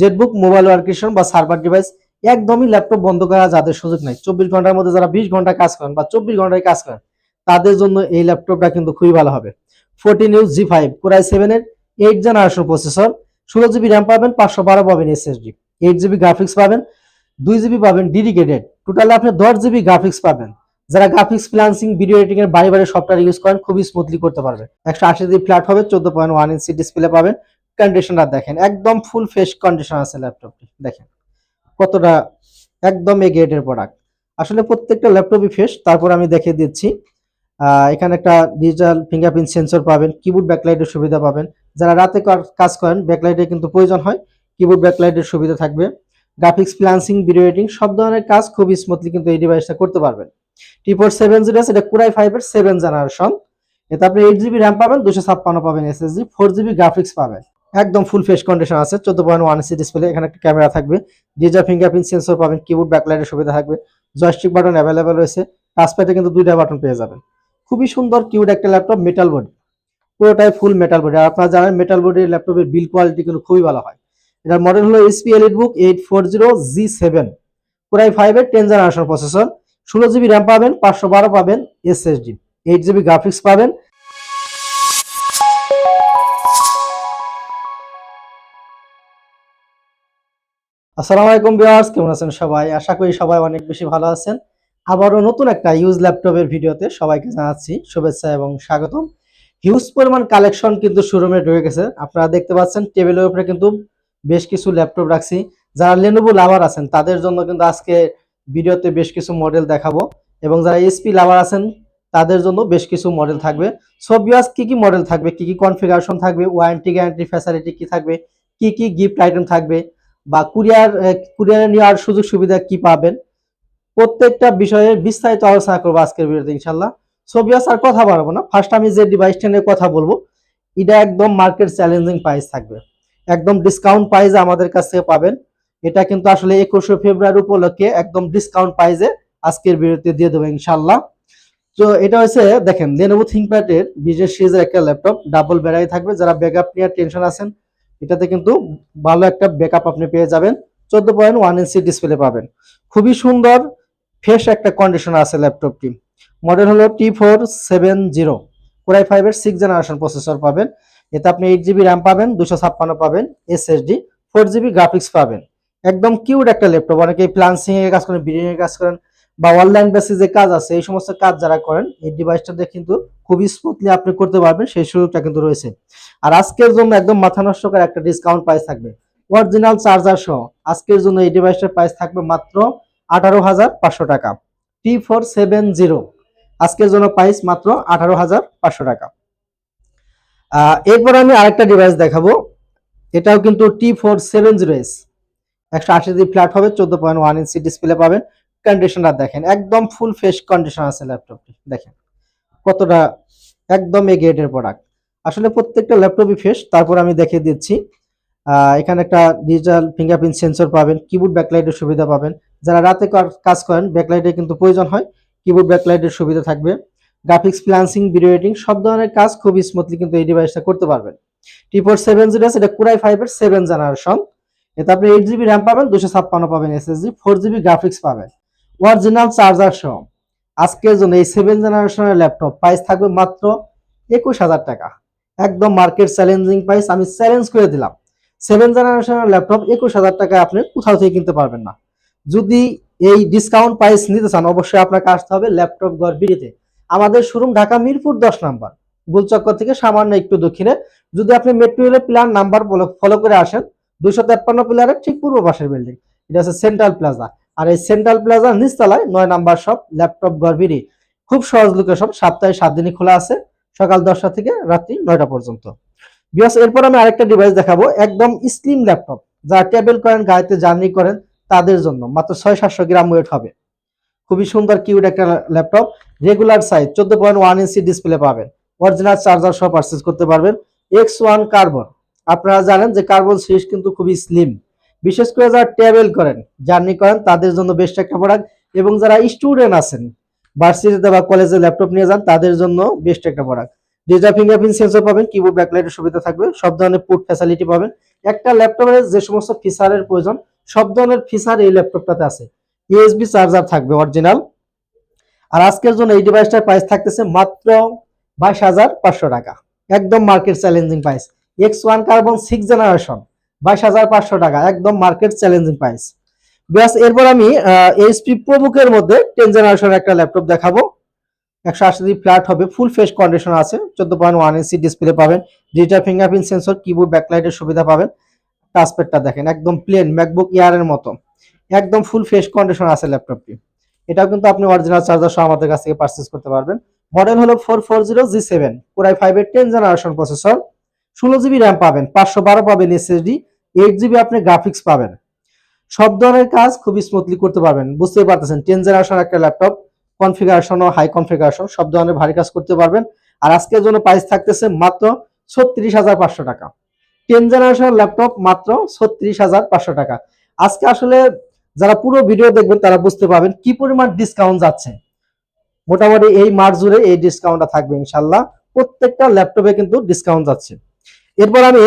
Jetbook mobile ওয়ার্কেশন বা server device একদমই laptop বন্ধ করা যাদের সুযোগ নাই। চব্বিশ ঘণ্টার মধ্যে যারা বিশ ঘণ্টা কাজ করেন বা চব্বিশ ঘন্টায় কাজ করেন, তাদের জন্য এই ল্যাপটপটা কিন্তু খুবই ভালো হবে। Fourteen use G five core i সেভেনের এইট জেনারেশন প্রসেসর ষোলো জিবি র্যাম পাবেন, পাঁচশো বারো পাবেন এসএসডি এইট জিবি গ্রাফিক্স পাবেন, দুই জিবি পাবেন ডেডিকেটেড টোটালি আপনি দশ জিবি গ্রাফিক্স পাবেন। যারা গ্রাফিক্স ফ্রিলান্সিং ভিডিও এডিটিং এর বাড়ি বাড়ি সফটওয়্যার ইউজ করেন, খুবই স্মুথলি করতে পারবে। একশো আশি জিবি ফ্ল্যাট হবে, চোদ্দ পয়েন্ট ওয়ান ইঞ্চি ডিসপ্লে পাবেন কন্ডিশনার দেখেন। একদম ফুল ফ্রেশ কন্ডিশন আছে ল্যাপটপটি দেখেন, কতটা একদম এ গ্রেডের প্রোডাক্ট আসলে প্রত্যেকটা ল্যাপটপই ফ্রেশ তারপর আমি দেখিয়ে দিচ্ছি এখানে একটা ডিজিটাল ফিঙ্গারপ্রিন্ট সেন্সর পাবেন কিবোর্ড ব্যাকলাইটের সুবিধা পাবেন। যারা রাতে কাজ করেন ব্যাকলাইটের কিন্তু প্রয়োজন হয়। কিবোর্ড ব্যাকলাইটের সুবিধা থাকবে। গ্রাফিক্স ফ্রিলান্সিং ভিডিও এডিটিং সব ধরনের কাজ খুবই স্মুথলি কিন্তু এই ডিভাইসটা করতে পারবেন। টি ফোর সেভেন জিরো এটা কুরাই ফাইভের সেভেন জেনারেশন এতে আপনি এইট জিবি র্যাম পাবেন দুশো ছাপ্পান্ন পাবেন এসএসডি ফোর জিবি গ্রাফিক্স পাবেন। একদম ফুল ফেস কন্ডিশন আছে। চোদ্দ পয়েন্ট ওয়ান সি ডিসপ্লে এখানে একটা ক্যামেরা থাকবে। ডিজিটাল ফিঙ্গারপ্রিন্ট সেন্সর পাবেন কিবোর্ড ব্যাকলাইটের সুবিধা থাকবে। জয়স্টিক বাটন অ্যাভেলেবেল রয়েছে। টাচপ্যাডে কিন্তু দুইটা বাটন পেয়ে যাবেন। খুবই সুন্দর কিউড একটা ল্যাপটপ মেটাল বডি পুরোটাই ফুল মেটাল বডি আর আপনারা জানেন মেটাল বডির ল্যাপটপের বিল কোয়ালিটি কিন্তু খুবই ভালো হয়। এটার মডেল হলো SP EliteBook eight four zero G seven core i ফাইভের টেন জেনারেশন প্রসেসর ষোলো জিবি র্যাম পাবেন, পাঁচশো বারো পাবেন এসএসডি এইট জিবি গ্রাফিক্স পাবেন। আসসালামু আলাইকুম ভিউয়ার্স, কেমন আছেন সবাই? আশা করি সবাই অনেক বেশি ভালো আছেন। আবারও নতুন একটা ইউজ ল্যাপটপের ভিডিওতে সবাইকে জানাচ্ছি শুভেচ্ছা এবং স্বাগতম। হিউজ পরিমাণ কালেকশন কিন্তু শোরুমে ঢুকে গেছে। আপনারা দেখতে পাচ্ছেন টেবিলের উপরে কিন্তু বেশ কিছু ল্যাপটপ রাখছি। যারা লেনোভো লাভার আছেন, তাদের জন্য কিন্তু আজকে ভিডিওতে বেশ কিছু মডেল দেখাবো। এবং যারা এসপি লাভার আছেন, তাদের জন্য বেশ কিছু মডেল থাকবে। সব ভিউয়ার্স কী কী মডেল থাকবে? কি কি কনফিগারেশন থাকবে? ওয়ারেন্টি গ্যারান্টি ফ্যাসিলিটি কি থাকবে? কি কি গিফট আইটেম থাকবে? বা কুরিয়ার কুরিয়ারে নেওয়ার সুযোগ সুবিধা কি পাবেন? প্রত্যেকটা বিষয়ে বিস্তারিত আলোচনা করব আজকের ভিডিওতে ইনশাল্লাহ সোভিয়াস আর কথা বাড়াবো না। ফার্স্ট আমি যে ডিভাইসটা নিয়ে কথা বলব, এটা একদম মার্কেট চ্যালেঞ্জিং প্রাইস থাকবে। একদম ডিসকাউন্ট প্রাইসে আমাদের কাছ থেকে পাবেন। এটা কিন্তু আসলে একুশে ফেব্রুয়ারি উপলক্ষে একদম ডিসকাউন্ট প্রাইসে আজকের ভিডিওতে দিয়ে দেবো ইনশাল্লাহ তো এটা হচ্ছে, দেখেন লেনোভো থিঙ্কপ্যাডের বিশেষ সিরিজের একটা ল্যাপটপ ডাবল ব্যাটারি থাকবে। যারা ব্যাকআপ নিয়ে টেনশন আছেন এটাতে কিন্তু ভালো একটা ব্যাকআপ আপনি পেয়ে যাবেন। চোদ্দ পয়েন্ট ওয়ান ইঞ্চি ডিসপ্লে পাবেন। খুবই সুন্দর ফ্রেশ একটা কন্ডিশন আছে ল্যাপটপটি মডেল হলো T four seven zero core i ফাইভের সিক্স জেনারেশন প্রসেসর পাবেন। এতে আপনি এইট জিবি র্যাম পাবেন দুশো ছাপ্পান্ন পাবেন এসএসডি ফোর জিবি গ্রাফিক্স পাবেন। একদম কিউট একটা ল্যাপটপ অনেকে প্লান্সিং এর কাজ করেন বিডিং কাজ করেন। বা অনলাইন বেসিস যে কাজ আছে, এই সমস্ত কাজ যারা করেন, এই ডিভাইসটাতে কিন্তু খুবই স্মুথলি আপনি করতে পারবেন, সেই সুযোগটা কিন্তু রয়েছে। আর আজকের জন্য একদম মাথা নষ্ট করে একটা ডিসকাউন্ট প্রাইস থাকবে। অরিজিনাল চার্জার সহ আজকের জন্য এই ডিভাইসটার প্রাইস থাকবে মাত্র আঠারো হাজার পাঁচশো টাকা। টি ফোর সেভেন জিরো আজকের জন্য প্রাইস মাত্র আঠারো হাজার পাঁচশো টাকা। এরপর আমি আরেকটা ডিভাইস দেখাবো। এটাও কিন্তু T four seven zero S একশো আশি ফ্ল্যাট হবে, চোদ্দ পয়েন্ট ওয়ান ইঞ্চি ডিসপ্লে পাবেন। কন্ডিশনার দেখেন। একদম ফুল ফ্রেশ কন্ডিশন আছে ল্যাপটপটি দেখেন, কতটা একদম এ গ্রেডের প্রোডাক্ট আসলে প্রত্যেকটা ল্যাপটপই ফ্রেশ তারপর আমি দেখিয়ে দিচ্ছি। এখানে একটা ডিজিটাল ফিঙ্গারপ্রিন্ট সেন্সর পাবেন কিবোর্ড ব্যাকলাইটের সুবিধা পাবেন। যারা রাতে কাজ করেন ব্যাকলাইটের কিন্তু প্রয়োজন হয় কিবোর্ড ব্যাকলাইটের সুবিধা থাকবে। গ্রাফিক্স ফ্রিলান্সিং ভিডিও এডিটিং সব ধরনের কাজ খুবই স্মুথলি কিন্তু এই ডিভাইসটা করতে পারবেন। টি ফোর সেভেন জিরো এটা কুরাই ফাইভের সেভেন জেনারেশন এতে আপনি এইট জিবি র্যাম পাবেন দুশো ছাপ্পান্ন পাবেন এসএসজি ফোর জিবি গ্রাফিক্স পাবেন। অরিজিনাল চার্জার সহ। আজকের জন্য এই সেভেন জেনারেশনের ল্যাপটপ প্রাইস থাকবে মাত্র একুশ হাজার টাকা। একদম মার্কেট চ্যালেঞ্জিং প্রাইস আমি চ্যালেঞ্জ করে দিলাম। সেভেন জেনারেশনের ল্যাপটপ একুশ হাজার টাকায় আপনি কোথাও থেকে কিনতে পারবেন না। যদি এই ডিসকাউন্ট প্রাইস নিতে চান, অবশ্যই আপনাকে আসতে হবে ল্যাপটপ ঘর বিড়িতে। আমাদের শোরুম ঢাকা মিরপুর দশ নাম্বার। গুলচক্কর থেকে সামান্য একটু দক্ষিণে। যদি আপনি মেট্রো রেলের প্ল্যান নাম্বার ফলো করে আসেন দুশো তেপ্পান্ন প্লারের ঠিক পূর্ব পাশের বিল্ডিং এটা হচ্ছে সেন্ট্রাল প্লাজা আর এই সেন্ট্রাল প্লাজার নিচতলায় নয় নাম্বার শপ ল্যাপটপ গড়বিড়ি খুব সহজ লোকেশন সপ্তাহে সাত দিনই খোলা আছে, সকাল দশটা থেকে রাত্রি নয়টা পর্যন্ত। বিকজ এরপর আমি আরেকটা ডিভাইস দেখাবো, একদম স্লিম ল্যাপটপ যারা টেবিল করেন, গাড়িতে জার্নি করেন, তাদের জন্য মাত্র ছয় সাতশো গ্রাম ওয়েট হবে। খুবই সুন্দর কিউট একটা ল্যাপটপ রেগুলার সাইজ চোদ্দ পয়েন্ট ওয়ান ইঞ্চি ডিসপ্লে পাবেন। অরিজিনাল চার্জার সহ পারচেস করতে পারবেন। এক্স ওয়ান কার্বন আপনারা জানেন যে কার্বন সিরিজ কিন্তু খুবই স্লিম বিশেষ করে যারা ট্রাভেল করেন জার্নি করেন, তাদের জন্য বেস্ট একটা প্রোডাক্ট এবং যারা স্টুডেন্ট আছেন ভার্সিটিতে বা কলেজে ল্যাপটপ নিয়ে যান, তাদের জন্য বেস্ট একটা প্রোডাক্ট ডিজিটাল ফিঙ্গারপ্রিন্ট সেন্সর পাবেন কিবোর্ড ব্যাকলাইটের সুবিধা থাকবে, সব ধরনের পুট ফ্যাসিলিটি পাবেন। একটা ল্যাপটপের যে সমস্ত ফিচারের প্রয়োজন, সব ধরনের ফিচার এই ল্যাপটপটাতে আছে। ইউএসবি চার্জার থাকবে অরিজিনাল আর আজকের জন্য এই ডিভাইসটার প্রাইস থাকতেছে মাত্র বাইশ হাজার পাঁচশো টাকা। একদম market challenging price X one carbon six generation বাইশ হাজার পাঁচশো টাকা, একদম মার্কেট চ্যালেঞ্জিং প্রাইস ব্যাস, এরপর আমি এইচপি প্রবুকের মধ্যে টেন জেনারেশন একটা ল্যাপটপ দেখাবো। একশো আশি ফ্ল্যাট হবে ফুল ফেস কন্ডিশন আছে, চোদ্দ পয়েন্ট ওয়ান ইঞ্চি ডিসপ্লে পাবেন। ডিজিটাল ফিঙ্গারপ্রিন্ট সেন্সর কিবোর্ড ব্যাকলাইটের সুবিধা পাবেন। টাচপ্যাডটা দেখেন, একদম প্লেন ম্যাকবুক এয়ারের মতো। একদম ফুল ফ্রেশ কন্ডিশন আছে ল্যাপটপটি এটাও কিন্তু আপনি অরিজিনাল চার্জার সহ আমাদের কাছ থেকে পারচেস করতে পারবেন। মডেল হলো four four zero G seven core i ফাইভের টেন জেনারেশন প্রসেসর ষোলো জিবি র্যাম পাবেন, পাঁচশো বারো পাবেন এসএসডি এইট জিবি আপনি গ্রাফিক্স পাবেন। সব ধরনের কাজ খুবই স্মুথলি করতে পারবেন, বুঝতেই পারতেছেন টেন জেনারেশন একটা ল্যাপটপ কনফিগারেশন হাই কনফিগারেশন সব ধরনের ভারী কাজ করতে পারবেন। আর আজকের জন্য প্রাইস থাকতেছে মাত্র ছত্রিশ হাজার পাঁচশো টাকা। টেন জেনারেশন ল্যাপটপ মাত্র ছত্রিশ হাজার পাঁচশো টাকা। আজকে আসলে যারা পুরো ভিডিও দেখবেন, তারা বুঝতে পারবেন কি পরিমাণ ডিসকাউন্ট যাচ্ছে। মোটামুটি এই মার্চ জুড়ে এই ডিসকাউন্টটা থাকবে ইনশাল্লাহ। প্রত্যেকটা ল্যাপটপে কিন্তু ডিসকাউন্ট যাচ্ছে। এরপর আমি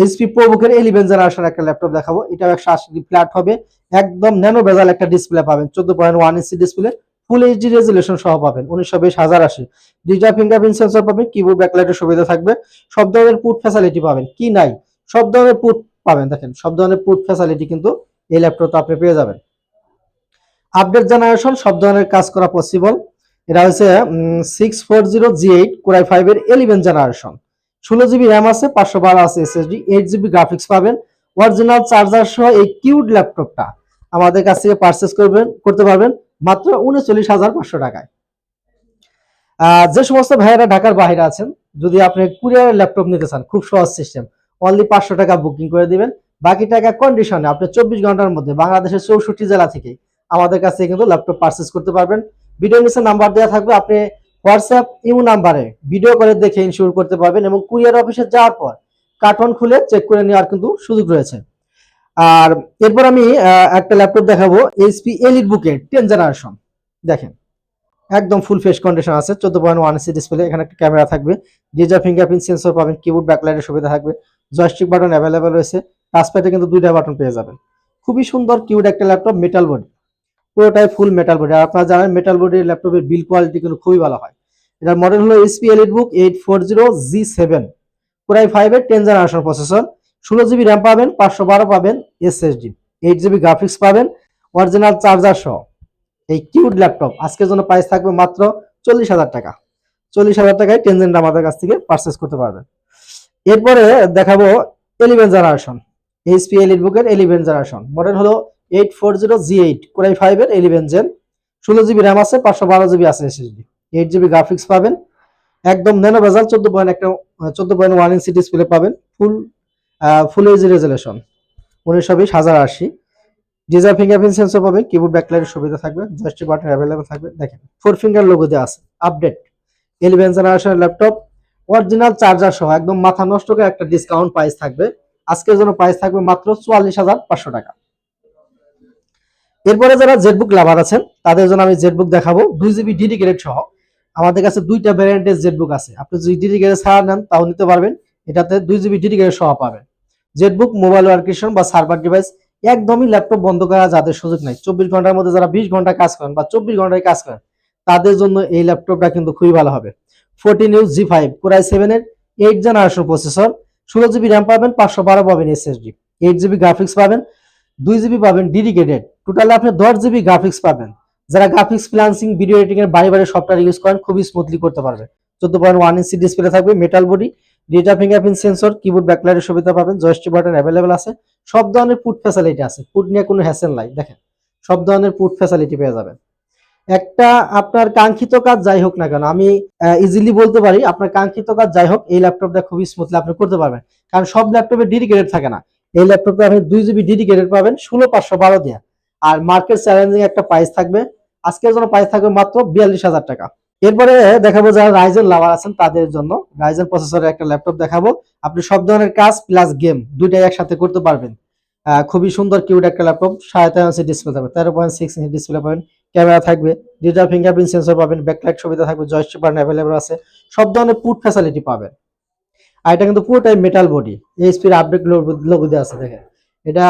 এইচপি প্রোবুকের ইলেভেন জেনারেশন একটা ল্যাপটপ দেখাবো। এটা একশো আশি ফ্ল্যাট হবে। একদম ন্যানো বেজাল একটা ডিসপ্লে পাবেন। চোদ্দ point one inch display full HD resolution সহ পাবেন। উনিশশো বিশ, হাজার আশি। ডিজিটাল ফিঙ্গারপ্রিন্ট সেন্সর পাবেন কিবোর্ড ব্যাকলাইটের সুবিধা থাকবে। সব ধরনের পুট ফ্যাসিলিটি পাবেন। কি নাই? সব ধরনের পুট পাবেন। দেখেন, সব ধরনের পুট ফ্যাসিলিটি কিন্তু এই ল্যাপটপটা আপনি পেয়ে যাবেন। আপডেট জেনারেশন সব ধরনের কাজ করা পসিবল এটা হচ্ছে six four zero G eight core i ফাইভের এলিভেন জেনারেশন ষোলো জিবি র্যাম আছে, পাঁচশো বারো আছে এসএসডি এইট জিবি গ্রাফিক্স পাবেন। অরিজিনাল চার্জার সহ এই কিউড ল্যাপটপটা আমাদের কাছ থেকে পারচেস করবেন, করতে পারবেন মাত্র উনচল্লিশ হাজার পাঁচশো টাকায়। যে সমস্ত ভাইয়েরা ঢাকার বাইরে আছেন, যদি আপনি কুরিয়ারের ল্যাপটপ নিতে চান, খুব সহজ সিস্টেম অনলি পাঁচশো টাকা বুকিং করে দিবেন। বাকি টাকা কন্ডিশনে আপনি চব্বিশ ঘণ্টার মধ্যে বাংলাদেশের চৌষট্টি জেলা থেকে আমাদের কাছে কিন্তু ল্যাপটপ পারচেস করতে পারবেন। ভিডিও নিচে নাম্বার দেওয়া থাকবে, আপনি হোয়াটসঅ্যাপ ইউ নাম্বারে ভিডিও করে দেখে ইনশিওর করতে পারবেন এবং কুরিয়ার অফিসে যাওয়ার পর কার্টন খুলে চেক করে নেওয়ার কিন্তু সুযোগ রয়েছে। আর এরপর আমি একটা ল্যাপটপ দেখাবো এইচপি এলিট বুকের টেন জেনারেশন দেখেন, একদম ফুল ফেস কন্ডিশন আছে, চোদ্দ পয়েন্ট ওয়ান সি ডিসপ্লে এখানে একটা ক্যামেরা থাকবে। ডিজিটাল ফিঙ্গারপ্রিন্ট সেন্সর পাবেন কিবোর্ড ব্যাকলাইটের সুবিধা থাকবে। জয়স্টিক বাটন অ্যাভেলেবেল রয়েছে টাচপ্যাডে কিন্তু দুইটা বাটন পেয়ে যাবেন। খুবই সুন্দর কিউড একটা ল্যাপটপ মেটাল বডি পুরোটাই ফুল মেটাল বডি আর আপনারা জানেন মেটাল বডির ল্যাপটপের বিল কোয়ালিটি কিন্তু খুবই ভালো হয়। এটার মডেল হলো HP EliteBook eight four zero G seven পুরাই ফাইভের টেন জেনারেশন প্রসেসর ষোলো জিবি র্যাম পাবেন, পাঁচশো বারো পাবেন এসএসডি এইট জিবি গ্রাফিক্স পাবেন অরিজিনাল চার্জার সহ। এই কিউড ল্যাপটপ আজকের জন্য প্রাইস থাকবে মাত্র চল্লিশ হাজার টাকা। চল্লিশ হাজার টাকায় টেনজেন্ট আমাদের কাছ থেকে পারচেস করতে পারবেন। এরপরে দেখাবো এলিভেন জেনারেশন এইচপি এলিট বুকের এলিভেন জেনারেশন মডেল হলো eight four zero G eight core i ফাইভের এলিভেন জেন ষোলো জিবি র্যাম আছে, পাঁচশো বারো জিবি আছে এসএসডি এইট জিবি গ্রাফিক্স পাবেন। একদম ন্যানো বেজাল চোদ্দ পয়েন্ট একটা চোদ্দ পয়েন্ট ওয়ান ইঞ্চি ডিসপ্লে পাবেন ফুল ফুল এইচ রেজুলেশন উনিশশো বিশ হাজার আশি। ডিজার ফিঙ্গারপ্রিন্ট সেন্সর পাবেন কিবোর্ড ব্যাকলাইটের সুবিধা থাকবে জয়স্টিক বাটন অ্যাভেলেবল থাকবে, দেখেন ফোর ফিঙ্গার লোগো দেওয়া আছে আপডেট ইলেভেন জেনারেশনের ল্যাপটপ অরিজিনাল চার্জার সহ, একদম মাথা নষ্ট করে একটা ডিসকাউন্ট প্রাইস থাকবে। আজকের জন্য প্রাইস থাকবে মাত্র চুয়াল্লিশ হাজার পাঁচশো টাকা। এরপরে যারা জেটবুক লাভার আছেন, তাদের জন্য আমি জেটবুক দেখাবো। দুই জিবি ডেডিকেটেড সহ। আমাদের কাছে দুইটা ভ্যারিয়েন্টের জেটবুক আছে। আপনি যদি ডেডিকেটেড ছাড়া নেন, তাও নিতে পারবেন। এটাতে দুই জিবি ডেডিকেটেড সহ পাবেন। জেটবুক মোবাইল ওয়ার্কেশন বা সার্ভার ডিভাইস একদমই ল্যাপটপ বন্ধ করা যাদের সুযোগ নাই। চব্বিশ ঘণ্টার মধ্যে যারা বিশ ঘণ্টা কাজ করেন বা চব্বিশ ঘন্টায় কাজ করেন, তাদের জন্য এই ল্যাপটপটা কিন্তু খুবই ভালো হবে। Fourteen use G five core i সেভেনের এইট জেনারেশন প্রসেসর ষোলো জিবি র্যাম পাবেন, পাঁচশো বারো পাবেন এসএসডি এইট জিবি গ্রাফিক্স পাবেন, দুই জিবি পাবেন ডেডিকেটেড টোটালি আপনি দশ জিবি গ্রাফিক্স পাবেন। যারা গ্রাফিক্স ফ্রিলান্সিং ভিডিও এডিটিং এর বাড়ি বাড়ি সফটওয়্যার ইউজ করেন, খুবই স্মুথলি করতে পারবে। চোদ্দ পয়েন্ট ওয়ান ইঞ্চি ডিসপ্লে থাকবে metal body digital fingerprint sensor keyboard ব্যাকলাইটের সুবিধা পাবেন জয়স্টিক বাটন অ্যাভেলেবেল আছে। সব ধরনের পুট ফ্যাসিলিটি আছে পুট নিয়ে কোনো হ্যাসেল নাই, দেখেন। সব ধরনের পুট ফ্যাসিলিটি পেয়ে যাবেন। একটা আপনার কাঙ্ক্ষিত কাজ যাই হোক না কেন, আমি ইজিলি বলতে পারি, আপনার কাঙ্ক্ষিত কাজ যাই হোক, এই ল্যাপটপটা খুবই স্মুথলি আপনি করতে পারবেন। কারণ সব ল্যাপটপে ডেডিকেটেড থাকে না। এই ল্যাপটপে আপনি দুই জিবি ডেডিকেটেড পাবেন, ষোলো পাঁচশো বারো দেওয়া আর মার্কেট চ্যালেঞ্জিং একটা প্রাইস থাকবে। আজকের জন্য প্রাইস থাকবে মাত্র বিয়াল্লিশ হাজার টাকা। এরপরে দেখাবো যারা রাইজেন লাভার আছেন তাদের জন্য। রাইজেন প্রসেসরের একটা ল্যাপটপ দেখাবো। আপনি সব ধরনের কাজ প্লাস গেম দুইটাই একসাথে করতে পারবেন। খুবই সুন্দর কিউট একটা ল্যাপটপ সাড়ে তেরো ইঞ্চি ডিসপ্লে থাকবে। তেরো পয়েন্ট সিক্স ইঞ্চি ডিসপ্লে পাবেন। ক্যামেরা থাকবে। ডিজিটাল ফিঙ্গারপ্রিন্ট সেন্সর পাবেন। ব্যাকলাইট সুবিধা থাকবে। জয়স্টিক বাটন অ্যাভেলেবল আছে। সব ধরনের পুট ফ্যাসিলিটি পাবেন। আর এটা কিন্তু পুরোটাই মেটাল বডি এইচপির আপডেট লোগো দেওয়া আছে, দেখেন। এটা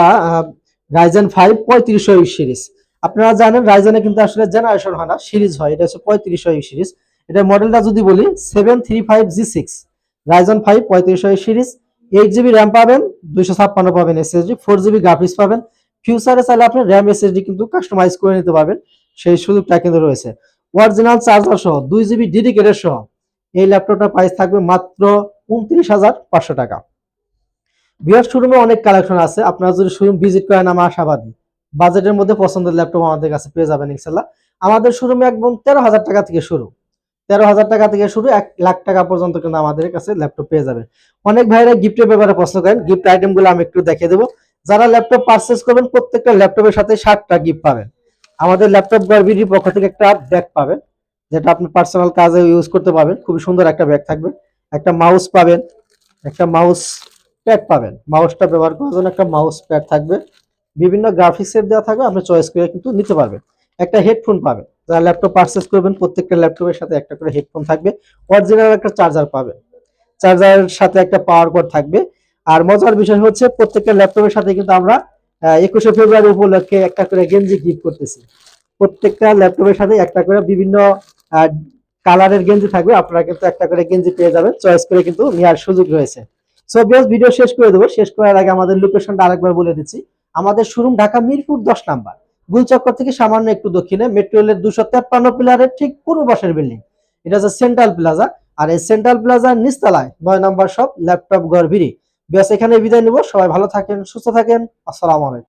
রাইজেন ফাইভ পঁয়ত্রিশশো সিরিজ আপনারা জানেন রাইজেনে কিন্তু আসলে জেনারেশন হয় না সিরিজ হয়। এটা হচ্ছে পঁয়ত্রিশশো সিরিজ এটা মডেলটা যদি বলি seven three five G six Ryzen five পঁয়ত্রিশশো সিরিজ এইট জিবি র্যাম পাবেন, দুইশো ছাপ্পান্ন পাবেন এসএসডি ফোর জিবি গ্রাফিক্স পাবেন। ফিউচারে চাইলে আপনি র্যাম এসএসডি কিন্তু কাস্টমাইজ করে নিতে পারবেন। সেই সুযোগটা কিন্তু রয়েছে। অরিজিনাল চার্জার সহ, দুই জিবি ডেডিকেটেড সহ, এই ল্যাপটপটার প্রাইস থাকবে মাত্র উনত্রিশ হাজার পাঁচশো টাকা। বিয়ার শোরুমে অনেক কালেকশন আছে। আপনারা যদি শোরুম ভিজিট করেন, আমার আশাবাদী। বাজেটের মধ্যে পছন্দের ল্যাপটপ আমাদের কাছে পেয়ে যাবেন ইনশাল্লাহ আমাদের শোরুমে একদম তেরো হাজার টাকা থেকে শুরু। তেরো হাজার টাকা থেকে শুরু, এক লাখ টাকা পর্যন্ত কিন্তু আমাদের কাছে ল্যাপটপ পেয়ে যাবে অনেক ভাইরা গিফটের ব্যাপারে প্রশ্ন করেন গিফট আইটেমগুলো আমি একটু দেখিয়ে দেবো। যারা ল্যাপটপ পারচেস করবেন, প্রত্যেকটা ল্যাপটপের সাথে ষাটটা গিফট পাবেন। আমাদের ল্যাপটপ গার্বিটির পক্ষ থেকে একটা ব্যাগ পাবেন, যেটা আপনি পার্সোনাল কাজে ইউজ করতে পারবেন। খুবই সুন্দর একটা ব্যাগ থাকবে। একটা মাউস পাবেন, একটা মাউস প্যাড পাবেন। মাউসটা ব্যবহার করার জন্য একটা মাউস প্যাড থাকবে। বিভিন্ন গ্রাফিক্সের দেওয়া থাকবে, আপনি চয়েস করে কিন্তু নিতে পারবেন। একটা হেডফোন পাবেন, যারা ল্যাপটপ পারচেস করবেন, প্রত্যেকটা ল্যাপটপের সাথে একটা করে হেডফোন থাকবে। অরিজিনাল একটা চার্জার পাবেন। চার্জারের সাথে একটা পাওয়ার কোড থাকবে। আর মজার বিষয় হচ্ছে, প্রত্যেকটা ল্যাপটপের সাথে কিন্তু আমরা একুশে ফেব্রুয়ারি উপলক্ষে একটা করে গেঞ্জি গিফট করতেছি। প্রত্যেকটা ল্যাপটপের সাথে একটা করে বিভিন্ন কালারের গেঞ্জি থাকবে। আপনারা কিন্তু একটা করে গেঞ্জি পেয়ে যাবেন। চয়েস করে কিন্তু নেওয়ার সুযোগ রয়েছে। সো বিয়াস ভিডিও শেষ করে দেবো। শেষ করার আগে আমাদের লোকেশনটা আরেকবার বলে দিচ্ছি। আমাদের শোরুম ঢাকা মিরপুর দশ নাম্বার। গুলচক্কর থেকে সামান্য একটু দক্ষিণে মেট্রো রেলের দুশো তেপ্পান্ন পিলারের ঠিক পূর্ব পাশের বিল্ডিং এটা হচ্ছে সেন্ট্রাল প্লাজা আর এই সেন্ট্রাল প্লাজার নিচতলায় নয় নম্বর সব ল্যাপটপ ঘর ভিড়ি। ব্যাস এখানে বিদায় নিব। সবাই ভালো থাকেন, সুস্থ থাকেন। আসসালামু আলাইকুম।